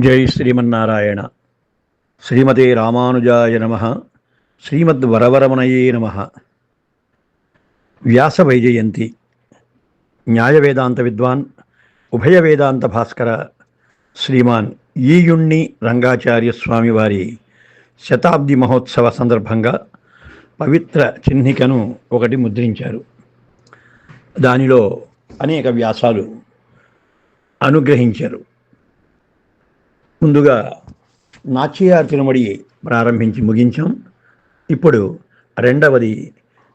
జై శ్రీమన్నారాయణ. శ్రీమతే రామానుజాయ నమ. శ్రీమద్ వరవరమణయే నమ. వ్యాస వైజయంతి. న్యాయ వేదాంత విద్వాన్ ఉభయ వేదాంత భాస్కర శ్రీమాన్ ఈయుణ్ణి రంగాచార్య స్వామివారి శతాబ్ది మహోత్సవ సందర్భంగా పవిత్ర చిహ్నికను ఒకటి ముద్రించారు. దానిలో అనేక వ్యాసాలు అనుగ్రహించారు. ముందుగా నాచియార్ తిరుమడి ప్రారంభించి ముగించాం. ఇప్పుడు రెండవది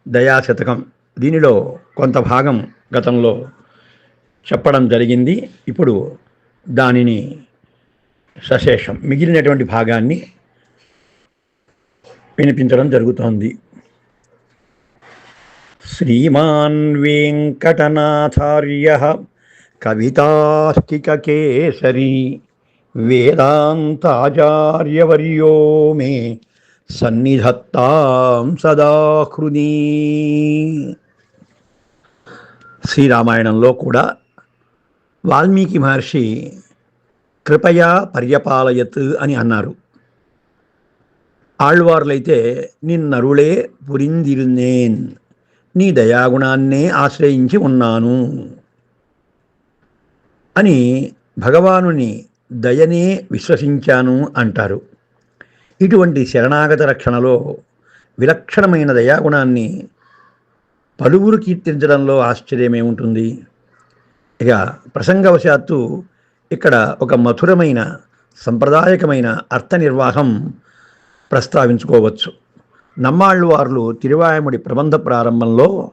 దయాశతకం. దీనిలో కొంత భాగం గతంలో చెప్పడం జరిగింది. ఇప్పుడు దానిని సశేషం మిగిలినటువంటి భాగాన్ని వినిపించడం జరుగుతోంది. శ్రీమాన్ వెంకటనాథార్య కవితాస్తికేసరి వేదాంతాచార్యవర్యో మే సన్నిధత్తాం సదాహృని శ్రీరామాయణంలో కూడా వాల్మీకి మహర్షి కృపయా పర్యపాలయత్ అని అన్నారు. ఆళ్వార్లైతే నిన్నరుళే పురిందిరునేన్ నీ దయాగుణాన్నే ఆశ్రయించి ఉన్నాను అని భగవానుని దయనే విశ్వసించాను అంటారు. ఇటువంటి శరణాగత రక్షణలో విలక్షణమైన దయాగుణాన్ని పలువురు కీర్తించడంలో ఆశ్చర్యమే ఉంటుంది. ఇక ప్రసంగవశాత్తు ఇక్కడ ఒక మధురమైన సంప్రదాయకమైన అర్థ నిర్వాహం ప్రస్తావించుకోవచ్చు. నమ్మాళ్ళవార్లు తిరువాయముడి ప్రబంధ ప్రారంభంలో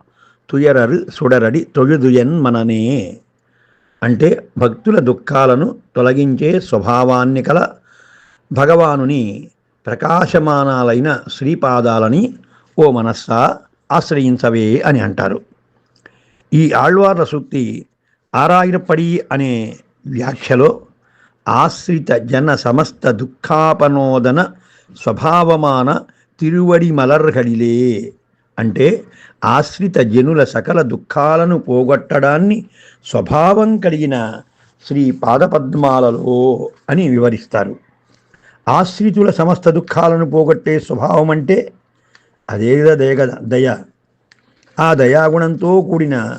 తుయరరు సుడరడి తొయుదుయన్ మననే అంటే భక్తుల దుఃఖాలను తొలగించే స్వభావాన్ని కల భగవానుని ప్రకాశమానాలైన శ్రీపాదాలని ఓ మనస్సా ఆశ్రయించవే అని అంటారు. ఈ ఆళ్వార్ల సూక్తి ఆరాయిరపడి అనే వ్యాఖ్యలో ఆశ్రిత జన సమస్త దుఃఖాపనోదన స్వభావమాన తిరువడి మలర్హడిలే అంటే ఆశ్రిత జనుల సకల దుఃఖాలను పోగొట్టడాన్ని స్వభావం కలిగిన శ్రీ పాదపద్మాలలో అని వివరిస్తారు. ఆశ్రితుల సమస్త దుఃఖాలను పోగొట్టే స్వభావం అంటే అదే దయ దయ ఆ దయాగుణంతో కూడిన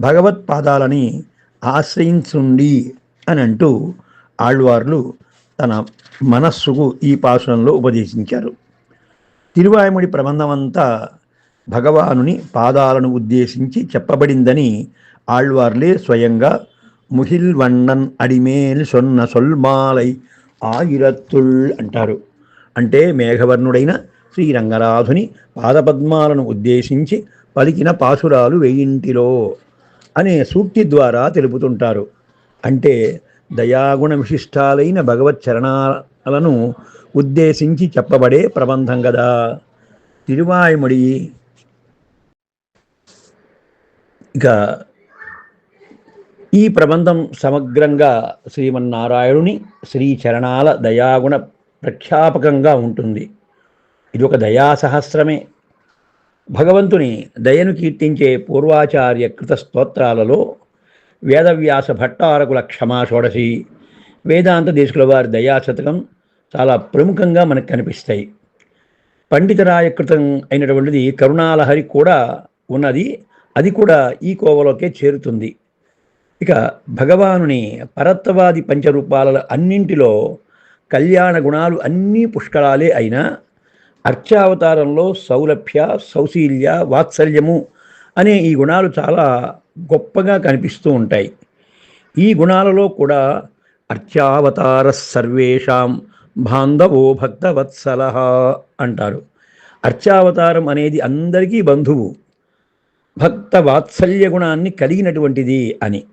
భగవత్పాదాలని ఆశ్రయించుండి అని అంటూ ఆళ్వార్లు తన మనస్సుకు ఈ పాసురంలో ఉపదేశించారు. తిరువాయముడి ప్రబంధమంతా భగవానుని పాదాలను ఉద్దేశించి చెప్పబడిందని ఆళ్వార్లే స్వయంగా ముహిల్ అడిమేల్ సొన్న సొల్మాలై ఆయిరత్తుల్ అంటారు. అంటే మేఘవర్ణుడైన శ్రీరంగనాథుని పాదపద్మాలను ఉద్దేశించి పలికిన పాసురాలు వెయ్యింటిలో అనే సూక్తి ద్వారా తెలుపుతుంటారు. అంటే దయాగుణ విశిష్టాలైన భగవత్ చరణాలను ఉద్దేశించి చెప్పబడే ప్రబంధం కదా తిరువాయుమడి ఇక ఈ ప్రబంధం సమగ్రంగా శ్రీమన్నారాయణుని శ్రీ చరణాల దయాగుణ ప్రఖ్యాపకంగా ఉంటుంది. ఇది ఒక దయా సహస్రమే భగవంతుని దయను కీర్తించే పూర్వాచార్య కృత స్తోత్రాలలో వేదవ్యాస భట్టారకుల క్షమా షోడశి వేదాంత దేశకుల వారి దయాశతకం చాలా ప్రముఖంగా మనకు కనిపిస్తాయి. పండితరాయ కృతం అయినటువంటిది కరుణాలహరి కూడా ఉన్నది. అది కూడా ఈ కోవలోకే చేరుతుంది. ఇక భగవానుని పరత్వవాది పంచరూపాల అన్నింటిలో కళ్యాణ గుణాలు అన్నీ పుష్కళాలే అయినా అర్చావతారంలో సౌలభ్య సౌశీల్య వాత్సల్యము అనే ఈ గుణాలు చాలా గొప్పగా కనిపిస్తూ ఉంటాయి. ఈ గుణాలలో కూడా అర్చావతార సర్వేషాం బాంధవో భక్తవత్సల అంటారు. అర్చావతారం అనేది అందరికీ బంధువు. భక్త వాత్సల్య గుణాన్ని కలిగినటువంటిది అని.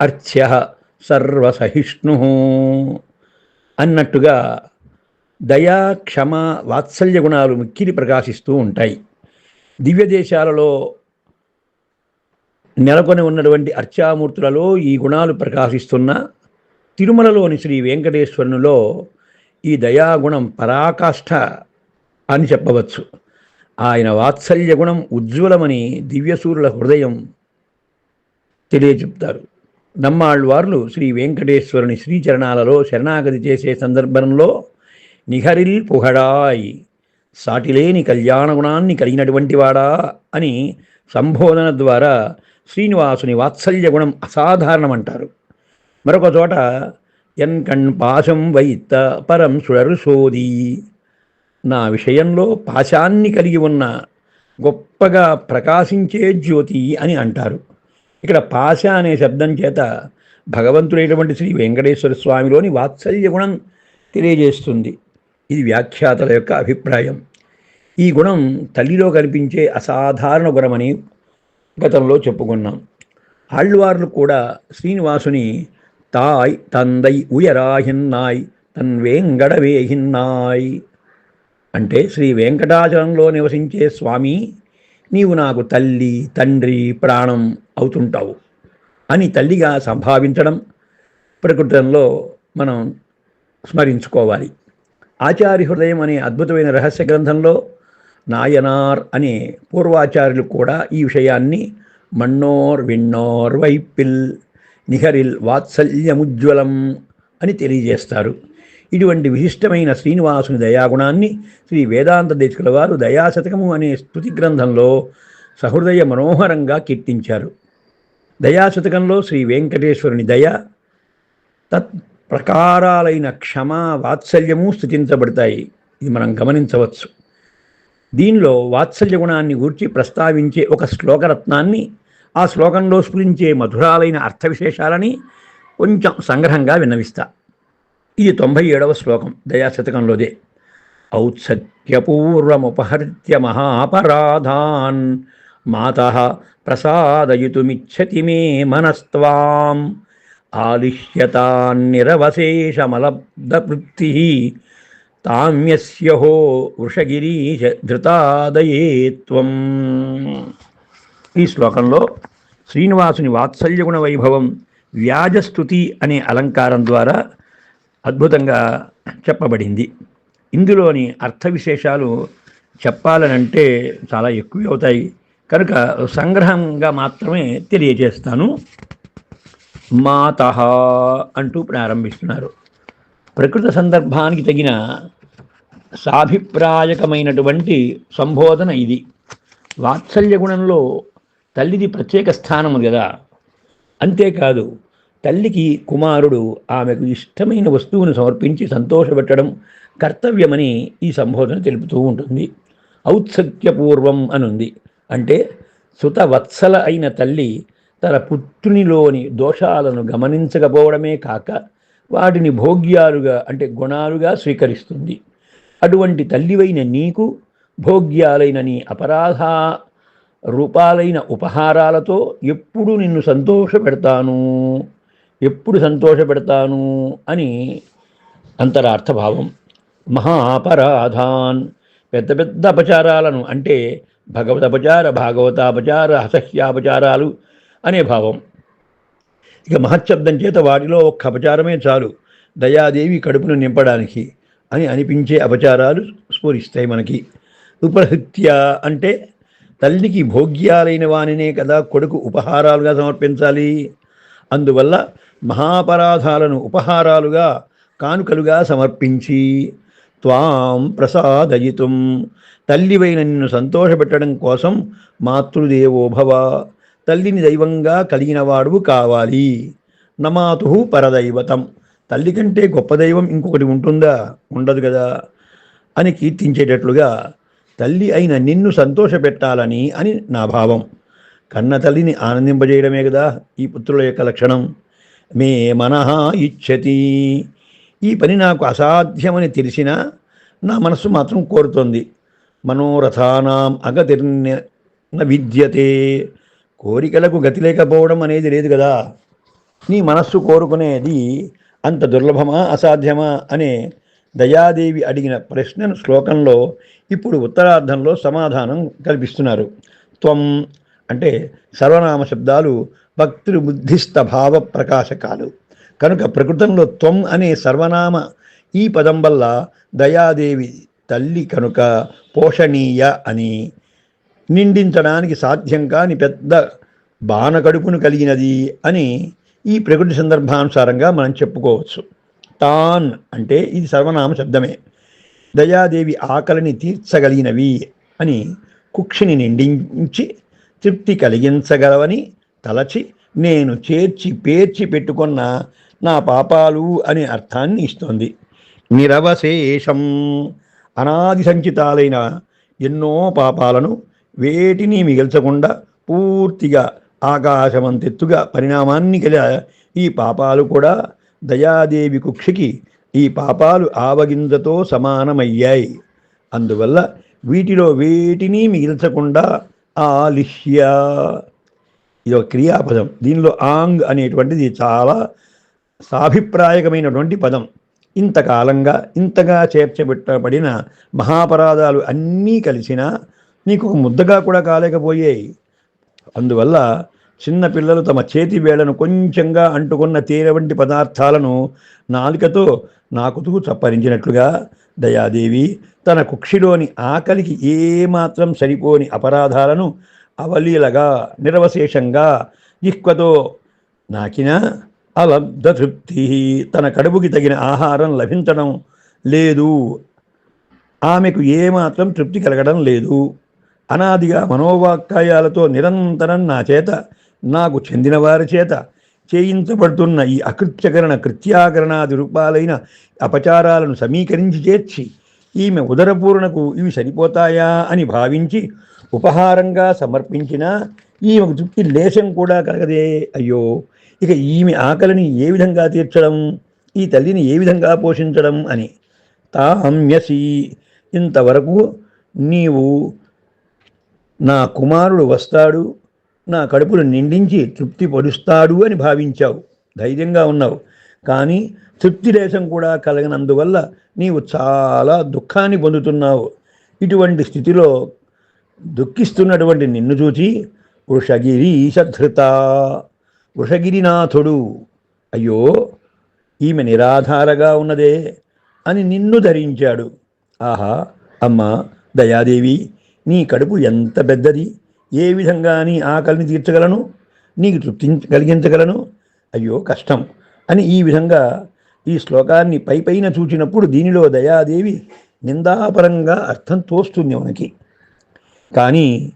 అర్చ్య సర్వసహిష్ణు అన్నట్టుగా దయా క్షమ వాత్సల్య గుణాలు మిక్కిలి ప్రకాశిస్తూ ఉంటాయి. దివ్య దేశాలలో నెలకొని ఉన్నటువంటి అర్చామూర్తులలో ఈ గుణాలు ప్రకాశిస్తున్న తిరుమలలోని శ్రీ వెంకటేశ్వరునిలో ఈ దయాగుణం పరాకాష్ఠ అని చెప్పవచ్చు. ఆయన వాత్సల్య గుణం ఉజ్వలమని దివ్యసూరుల హృదయం తెలియచెప్తారు నమ్మాళ్వార్లు శ్రీ వెంకటేశ్వరుని శ్రీచరణాలలో శరణాగతి చేసే సందర్భంలో నిహరిల్ పుహడాయ్ సాటిలేని కళ్యాణ గుణాన్ని కలిగినటువంటి వాడా అని సంబోధన ద్వారా శ్రీనివాసుని వాత్సల్య గుణం అసాధారణమంటారు. మరొక చోట ఎన్ కణ్ పాశం వైత్త పరం సుడరు సోదీ నా విషయంలో పాశాన్ని కలిగి ఉన్న గొప్పగా ప్రకాశించే జ్యోతి అని అంటారు. ఇక్కడ పాశ అనే శబ్దం చేత భగవంతుడైనటువంటి శ్రీ వెంకటేశ్వర స్వామిలోని వాత్సల్య గుణం తెలియజేస్తుంది. ఇది వ్యాఖ్యాతల యొక్క అభిప్రాయం. ఈ గుణం తల్లిలో కనిపించే అసాధారణ గుణమని గతంలో చెప్పుకున్నాం. ఆళ్వార్లు కూడా శ్రీనివాసుని తాయ్ తందై ఉయరాహిన్నాయ్ తన్ వేంగడవేహిన్నాయ్ అంటే శ్రీ వెంకటాచలంలో నివసించే స్వామి నీవు నాకు తల్లి తండ్రి ప్రాణం అవుతుంటావు అని తల్లిగా సంభావించడం ప్రకృతంలో మనం స్మరించుకోవాలి. ఆచార్య హృదయం అనే అద్భుతమైన రహస్య గ్రంథంలో నాయనార్ అనే పూర్వాచార్యులు కూడా ఈ విషయాన్ని మన్నోర్ విన్నోర్ వైపిల్ నిహరిల్ వాత్సల్యముజ్వలం అని తెలియజేస్తారు. ఇటువంటి విశిష్టమైన శ్రీనివాసుని దయాగుణాన్ని శ్రీ వేదాంత దేశకుల వారు దయాశతకము అనే స్థుతి గ్రంథంలో సహృదయ మనోహరంగా కీర్తించారు. దయాశతకంలో శ్రీ వెంకటేశ్వరుని దయ తత్ ప్రకారాలైన క్షమ వాత్సల్యము స్థుతించబడతాయి ఇది మనం గమనించవచ్చు. దీనిలో వాత్సల్య గుణాన్ని గూర్చి ప్రస్తావించే ఒక శ్లోకరత్నాన్ని ఆ శ్లోకంలో స్ఫురించే మధురాలైన అర్థ విశేషాలని కొంచెం సంగ్రహంగా విన్నవిస్తా. ఇది తొంభై ఏడవ శ్లోకం దయాశతకంలోదే. ఔత్సత్యపూర్వముపహృత్య మహాపరాధాన్. మాత ప్రసాదయుతుమిచ్చతి మే మనస్వాం ఆలిష్యతాన్నిరవశేషమలబ్ధవృత్తి తామ్యస్యహో వృషగిరీశ ధృతాదయేత్వం. ఈ శ్లోకంలో శ్రీనివాసుని వాత్సల్యగుణ వైభవం వ్యాజస్థుతి అనే అలంకారం ద్వారా అద్భుతంగా చెప్పబడింది. ఇందులోని అర్థ విశేషాలు చెప్పాలనంటే చాలా ఎక్కువ అవుతాయి కనుక సంగ్రహంగా మాత్రమే తెలియజేస్తాను. మాత అంటూ ప్రారంభిస్తున్నారు. ప్రకృత సందర్భానికి తగిన సాభిప్రాయకమైనటువంటి సంబోధన ఇది. వాత్సల్య గుణంలో తల్లిది ప్రత్యేక స్థానము కదా అంతేకాదు తల్లికి కుమారుడు ఆమెకు ఇష్టమైన వస్తువును సమర్పించి సంతోషపెట్టడం కర్తవ్యమని ఈ సంబోధన తెలుపుతూ ఉంటుంది. ఔత్సక్యపూర్వం అనుంది. అంటే సుతవత్సల అయిన తల్లి తన పుత్రునిలోని దోషాలను గమనించకపోవడమే కాక వాటిని భోగ్యాలుగా అంటే గుణాలుగా స్వీకరిస్తుంది. అటువంటి తల్లివైన నీకు భోగ్యాలైన నీ అపరాధ రూపాలైన ఉపహారాలతో ఎప్పుడూ నిన్ను సంతోషపెడతాను? ఎప్పుడు సంతోషపెడతాను అని అంతరార్థభావం. మహాపరాధాన్. పెద్ద పెద్ద అపచారాలను అంటే భగవదపచార భాగవతాపచార అసహ్యాపచారాలు అనే భావం. ఇక మహశబ్దం చేత వాటిలో ఒక్క అపచారమే చాలు. దయాదేవి కడుపును నింపడానికి అని అనిపించే అపచారాలు స్ఫురిస్తాయి మనకి. ఉపహృత్య అంటే తల్లికి భోగ్యాలైన వానినే కదా కొడుకు ఉపహారాలుగా సమర్పించాలి. అందువల్ల మహాపరాధాలను ఉపహారాలుగా కానుకలుగా సమర్పించి త్వాం ప్రసాదయితుం. తల్లివైన నిన్ను సంతోషపెట్టడం కోసం మాతృదేవోభవ తల్లిని దైవంగా కలిగినవాడు కావాలి. నమాతు పరదైవతం. తల్లి కంటే గొప్ప దైవం ఇంకొకటి ఉంటుందా? ఉండదు కదా అని కీర్తించేటట్లుగా తల్లి అయిన నిన్ను సంతోషపెట్టాలని అని నా భావం. కన్న తల్లిని ఆనందింపజేయడమే కదా ఈ పుత్రుల యొక్క లక్షణం. మే మనహ ఇచ్చతి. ఈ పని నాకు అసాధ్యమని తెలిసినా నా మనస్సు మాత్రం కోరుతోంది. మనోరథానాం అగతిర్న విద్యతే. కోరికలకు గతి లేకపోవడం అనేది లేదు కదా. నీ మనస్సు కోరుకునేది అంత దుర్లభమా అసాధ్యమా అనే దయాదేవి అడిగిన ప్రశ్నను శ్లోకంలో ఇప్పుడు ఉత్తరార్ధంలో సమాధానం కల్పిస్తున్నారు. త్వం అంటే సర్వనామ శబ్దాలు భక్తులు బుద్ధిస్థ భావ ప్రకాశకాలు. కనుక ప్రకృతంలో త్వం అనే సర్వనామ ఈ పదం వల్ల దయాదేవి తల్లి కనుక పోషణీయ అని నిండించడానికి సాధ్యం కాని పెద్ద బాణకడుపును కలిగినది అని ఈ ప్రకృతి సందర్భానుసారంగా మనం చెప్పుకోవచ్చు. తాన్ అంటే ఇది సర్వనామ శబ్దమే. దయాదేవి ఆకలిని తీర్చగలిగినవి అని కుక్షిని నిండించి తృప్తి కలిగించగలవని తలచి నేను చేర్చి పేర్చి పెట్టుకున్న నా పాపాలు అనే అర్థాన్ని ఇస్తోంది. నిరవశేషం అనాది సంచితాలైన ఎన్నో పాపాలను వేటిని మిగిల్చకుండా పూర్తిగా ఆకాశమంతెత్తుగా పరిణామాన్ని గల ఈ పాపాలు కూడా దయాదేవి కుక్షికి ఈ పాపాలు ఆవగింజతో సమానమయ్యాయి. అందువల్ల వీటిలో వేటిని మిగిల్చకుండా ఆలిష్య ఇది ఒక క్రియాపదం. దీనిలో ఆంగ్ అనేటువంటిది చాలా సాభిప్రాయకమైనటువంటి పదం. ఇంతకాలంగా ఇంతగా చేర్చబెట్టబడిన మహాపరాధాలు అన్నీ కలిసినా నీకు ఒక ముద్దగా కూడా కాలేకపోయాయి. అందువల్ల చిన్న పిల్లలు తమ చేతి వేళ్ళను కొంచెంగా అంటుకున్న తేనె వంటి పదార్థాలను నాలుకతో నాకుతూ చప్పరించినట్లుగా దయాదేవి తన కుక్షిలోని ఆకలికి ఏమాత్రం సరిపోని అపరాధాలను అవలీలగా నిరవశేషంగా ఇక్వతో నాకిన అలబ్ధ తృప్తి తన కడుపుకి తగిన ఆహారం లభించడం లేదు. ఆమెకు ఏమాత్రం తృప్తి కలగడం లేదు. అనాదిగా మనోవాక్కాయాలతో నిరంతరం నా చేత నాకు చెందిన వారి చేత చేయించబడుతున్న ఈ అకృత్యకరణ కృత్యాకరణాది రూపాలైన అపచారాలను సమీకరించి చేర్చి ఈమె ఉదరపూర్ణకు ఇవి సరిపోతాయా అని భావించి ఉపహారంగా సమర్పించిన ఈమెకు తృప్తి లేశం కూడా కలగదే. అయ్యో! ఇక ఈమె ఆకలిని ఏ విధంగా తీర్చడం? ఈ తల్లిని ఏ విధంగా పోషించడం అని. తాహమ్యసి ఇంతవరకు నీవు నా కుమారుడు వస్తాడు నా కడుపును నిండించి తృప్తి పరుస్తాడు అని భావించావు. ధైర్యంగా ఉన్నావు. కానీ తృప్తి దేశం కూడా కలగనందువల్ల నీవు చాలా దుఃఖాన్ని పొందుతున్నావు. ఇటువంటి స్థితిలో దుఃఖిస్తున్నటువంటి నిన్ను చూచి వృషగిరీశధృత వృషగిరినాథుడు అయ్యో ఈమె నిరాధారగా ఉన్నదే అని నిన్ను ధరించాడు. ఆహా అమ్మా దయాదేవి నీ కడుపు ఎంత పెద్దది? ఏ విధంగా నీ ఆకలిని తీర్చగలను? నీకు తృప్తి కలిగించగలను? అయ్యో కష్టం. అని ఈ విధంగా ఈ శ్లోకాన్ని పై పైన చూచినప్పుడు దీనిలో దయాదేవి నిందాపరంగా అర్థం తోస్తుంది మనకి. కానీ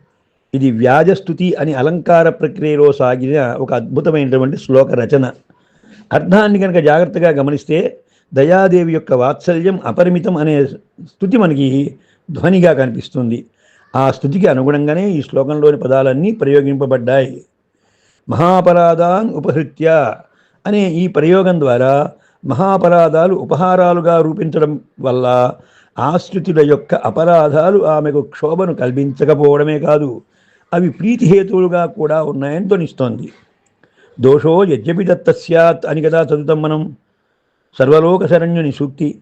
ఇది వ్యాజస్థుతి అని అలంకార ప్రక్రియలో సాగిన ఒక అద్భుతమైనటువంటి శ్లోక రచన. అర్థాన్ని కనుక జాగ్రత్తగా గమనిస్తే దయాదేవి యొక్క వాత్సల్యం అపరిమితం అనే స్థుతి మనకి ధ్వనిగా కనిపిస్తుంది. ఆ స్థుతికి అనుగుణంగానే ఈ శ్లోకంలోని పదాలన్నీ ప్రయోగింపబడ్డాయి. మహాపరాధాన్ ఉపహృత్య అనే ఈ ప్రయోగం ద్వారా మహాపరాధాలు ఉపహారాలుగా రూపించడం వల్ల ఆశ్రుతుల యొక్క అపరాధాలు ఆమెకు క్షోభను కల్పించకపోవడమే కాదు అవి ప్రీతిహేతువులుగా కూడా ఉన్నాయని ధ్వనిస్తోంది. దోషో యజ్ఞపి దత్త స్యాత్ అని కదా చదువుతాం మనం. సర్వలోక శరణ్యుని సూక్తి.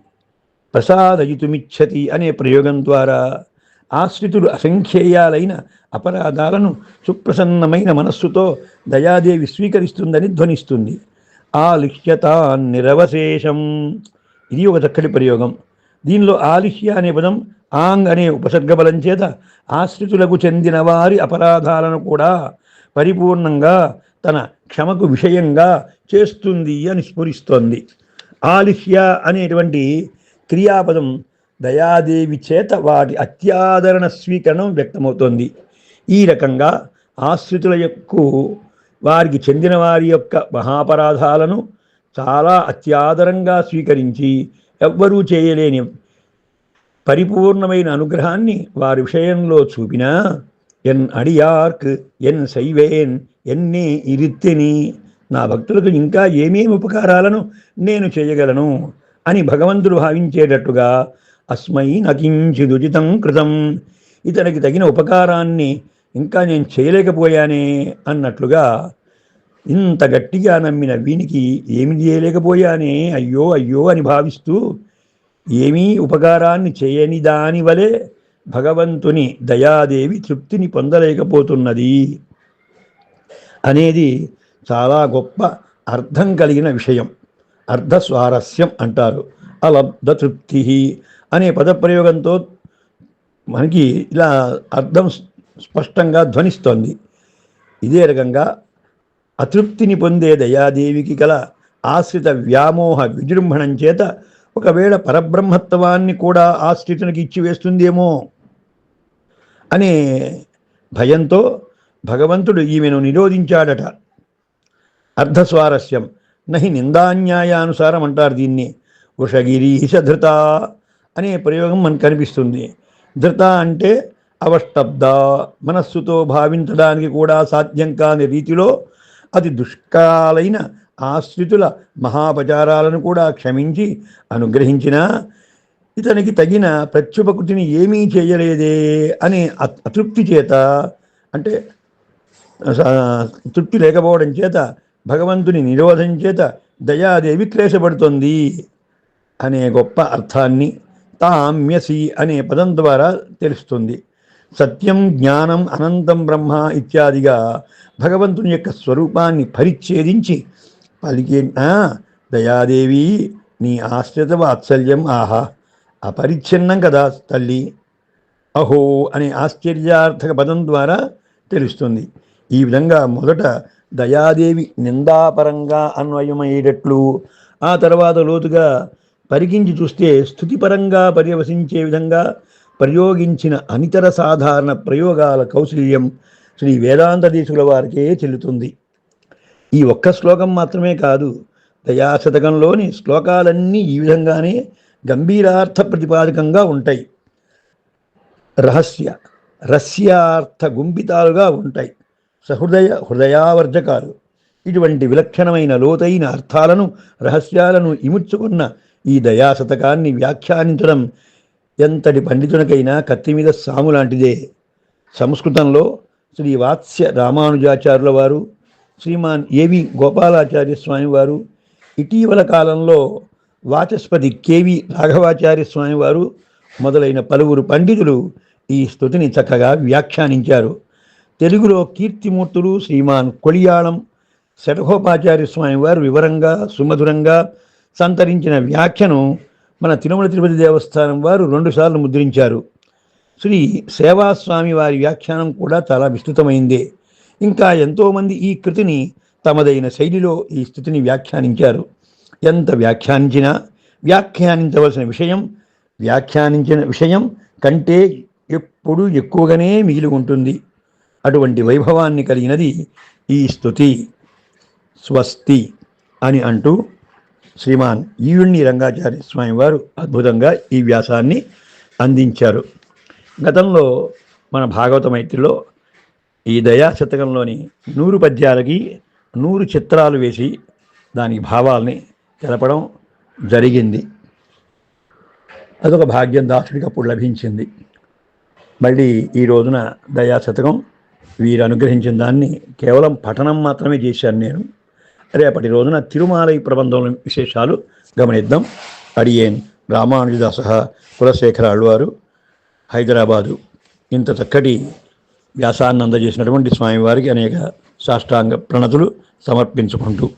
ప్రసాదయుతుమిచ్చతి అనే ప్రయోగం ద్వారా ఆశ్రితులు అసంఖ్యేయాలైన అపరాధాలను సుప్రసన్నమైన మనస్సుతో దయాదేవి స్వీకరిస్తుందని ధ్వనిస్తుంది. ఆలిష్యత నిరవశేషం. ఇది ఒక చక్కటి ప్రయోగం. దీనిలో ఆలిష్య అనే పదం ఆంగ్ అనే ఉపసర్గ బలం చేత ఆశ్రితులకు చెందిన వారి అపరాధాలను కూడా పరిపూర్ణంగా తన క్షమకు విషయంగా చేస్తుంది అని స్ఫురిస్తోంది. ఆలిష్య అనేటువంటి క్రియాపదం దయాదేవి చేత వాటి అత్యాదరణ స్వీకరణం వ్యక్తమవుతోంది. ఈ రకంగా ఆశ్రితుల యొక్క వారికి చెందిన వారి యొక్క మహాపరాధాలను చాలా అత్యాదరంగా స్వీకరించి ఎవ్వరూ చేయలేని పరిపూర్ణమైన అనుగ్రహాన్ని వారి విషయంలో చూపినా ఎన్ అడియార్క్ ఎన్ సైవేన్ ఎన్నే ఇరిత్తిని నా భక్తులకు ఇంకా ఏమేమి ఉపకారాలను నేను చేయగలను అని భగవంతుడు భావించేటట్టుగా అస్మై నకించిదుచితం కృతం. ఇతనికి తగిన ఉపకారాన్ని ఇంకా నేను చేయలేకపోయానే అన్నట్లుగా ఇంత గట్టిగా నమ్మిన వీనికి ఏమి చేయలేకపోయానే అయ్యో అయ్యో అని భావిస్తూ ఏమీ ఉపకారాన్ని చేయని దాని వలె భగవంతుని దయాదేవి తృప్తిని పొందలేకపోతున్నది అనేది చాలా గొప్ప అర్థం కలిగిన విషయం. అర్థస్వారస్యం అంటారు. అలబ్ధ తృప్తి. అనే పదప్రయోగంతో మనకి ఇలా అర్థం స్పష్టంగా ధ్వనిస్తోంది. ఇదే రకంగా అతృప్తిని పొందే దయాదేవికి గల ఆశ్రిత వ్యామోహ విజృంభణం చేత ఒకవేళ పరబ్రహ్మత్వాన్ని కూడా ఆశ్రితునికి ఇచ్చివేస్తుందేమో అనే భయంతో భగవంతుడు ఈమెను నిరోధించాడట. అర్ధస్వారస్యం నహి నిందాన్యాయానుసారం అంటారు దీన్ని. వృషగిరీశ ధృత అనే ప్రయోగం మనకు కనిపిస్తుంది. ధృత అంటే అవష్టబ్ద మనస్సుతో భావించడానికి కూడా సాధ్యం కాని రీతిలో అతి దుష్కాలైన ఆశ్రితుల మహాపచారాలను కూడా క్షమించి అనుగ్రహించిన ఇతనికి తగిన ప్రత్యుపకృతిని ఏమీ చేయలేదే అనే అతృప్తి చేత అంటే తృప్తి లేకపోవడం చేత భగవంతుని నిరోధం చేత దయాదేవి క్లేశపడుతుంది అనే గొప్ప అర్థాన్ని తామ్యసి అనే పదం ద్వారా తెలుస్తుంది. సత్యం జ్ఞానం అనంతం బ్రహ్మ ఇత్యాదిగా భగవంతుని యొక్క స్వరూపాన్ని పరిచ్ఛేదించి పలికిన దయాదేవి నీ ఆశ్రిత వాత్సల్యం ఆహా అపరిచ్ఛిన్నం కదా తల్లి. అహో అనే ఆశ్చర్యార్థక పదం ద్వారా తెలుస్తుంది. ఈ విధంగా మొదట దయాదేవి నిందాపరంగా అన్వయమయ్యేటట్లు ఆ తర్వాత లోతుగా పరికించి చూస్తే స్థుతిపరంగా పర్యవసించే విధంగా ప్రయోగించిన అనితర సాధారణ ప్రయోగాల కౌశల్యం శ్రీ వేదాంత దీసుల వారికే చెల్లుతుంది. ఈ ఒక్క శ్లోకం మాత్రమే కాదు దయాశతకంలోని శ్లోకాలన్నీ ఈ విధంగానే గంభీరార్థ ప్రతిపాదకంగా ఉంటాయి. రహస్య రస్యార్థ గుంపితాలుగా ఉంటాయి. సహృదయ హృదయావర్జకాలు. ఇటువంటి విలక్షణమైన లోతైన అర్థాలను రహస్యాలను ఇముడ్చుకున్న ఈ దయాశతకాన్ని వ్యాఖ్యానించడం ఎంతటి పండితునికైనా కత్తి మీద సాము లాంటిదే. సంస్కృతంలో శ్రీ వాత్స్య రామానుజాచార్యుల వారు శ్రీమాన్ ఏవి గోపాలాచార్య స్వామి వారు ఇటీవల కాలంలో వాచస్పతి కేవి రాఘవాచార్య స్వామి వారు మొదలైన పలువురు పండితులు ఈ స్థుతిని చక్కగా వ్యాఖ్యానించారు. తెలుగులో కీర్తిమూర్తులు శ్రీమాన్ కొలియాళం శటగోపాచార్య స్వామి వారు వివరంగా సుమధురంగా సంతరించిన వ్యాఖ్యను మన తిరుమల తిరుపతి దేవస్థానం వారు రెండుసార్లు ముద్రించారు. శ్రీ సేవాస్వామి వారి వ్యాఖ్యానం కూడా చాలా విస్తృతమైందే. ఇంకా ఎంతోమంది ఈ కృతిని తమదైన శైలిలో ఈ స్థితిని వ్యాఖ్యానించారు. ఎంత వ్యాఖ్యానించినా వ్యాఖ్యానించవలసిన విషయం వ్యాఖ్యానించిన విషయం కంటే ఎప్పుడు ఎక్కువగానే మిగిలి ఉంటుంది. అటువంటి వైభవాన్ని కలిగినది ఈ స్థుతి. స్వస్తి అని అంటూ శ్రీమాన్ ఈయుణ్ణి రంగాచార్య స్వామి వారు అద్భుతంగా ఈ వ్యాసాన్ని అందించారు. గతంలో మన భాగవత మైత్రిలో ఈ దయా శతకంలోని నూరు పద్యాలకి నూరు చిత్రాలు వేసి దాని భావాల్ని తెలపడం జరిగింది. అదొక భాగ్యం దాసుడికి అప్పుడు లభించింది. మళ్ళీ ఈ రోజున దయా శతకం వీరు అనుగ్రహించిన దాన్ని కేవలం పఠనం మాత్రమే చేశాను నేను. రేపటి రోజున తిరుమాలై ప్రబంధంలో విశేషాలు గమనిద్దాం. అడియేన్ రామానుజదాస కులశేఖర అళ్వారు హైదరాబాదు. ఇంత చక్కటి వ్యాసాన్ని అందజేసినటువంటి స్వామివారికి అనేక సాష్టాంగ ప్రణతులు సమర్పించుకుంటూ